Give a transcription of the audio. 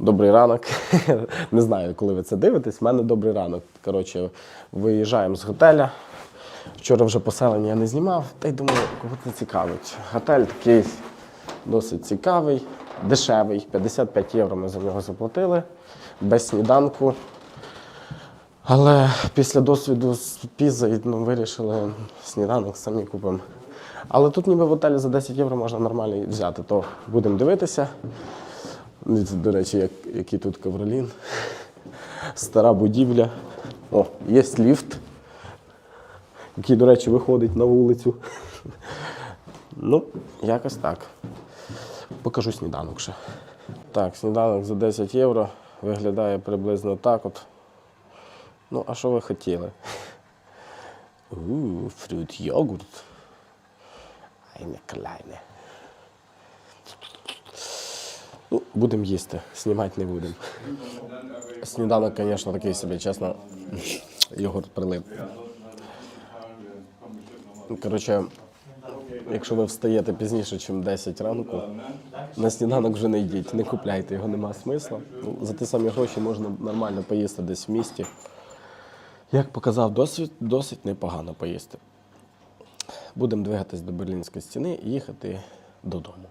Добрий ранок. Не знаю, коли ви це дивитесь. У мене добрий ранок. Коротше, виїжджаємо з готеля. Вчора вже поселення я не знімав, та й думаю, кого це цікавить. Готель такий досить цікавий, дешевий. 55 євро ми за нього заплатили, без сніданку. Але після досвіду з Пізою ну, вирішили сніданок самі купимо. Але тут ніби в готелі за 10 євро можна нормально взяти, то будемо дивитися. Ну, До речі, як, який тут ковролін. Стара будівля. О, є ліфт, який, до речі, виходить на вулицю. Ну, якось так. Покажу сніданок ще. Так, сніданок за 10 євро виглядає приблизно так от. Ну, а що ви хотіли? У, фрют йогурт. Айне кляйне. Ну, будемо їсти, знімати не будемо. Сніданок, звісно, такий собі, чесно. Йогурт прилип. Коротше, якщо ви встаєте пізніше, ніж 10 ранку, на сніданок вже не йдіть, не купляйте, його нема смисла. Ну, за ті самі гроші можна нормально поїсти десь в місті. Як показав досвід, досить непогано поїсти. Будемо двигатись до Берлінської стіни і їхати додому.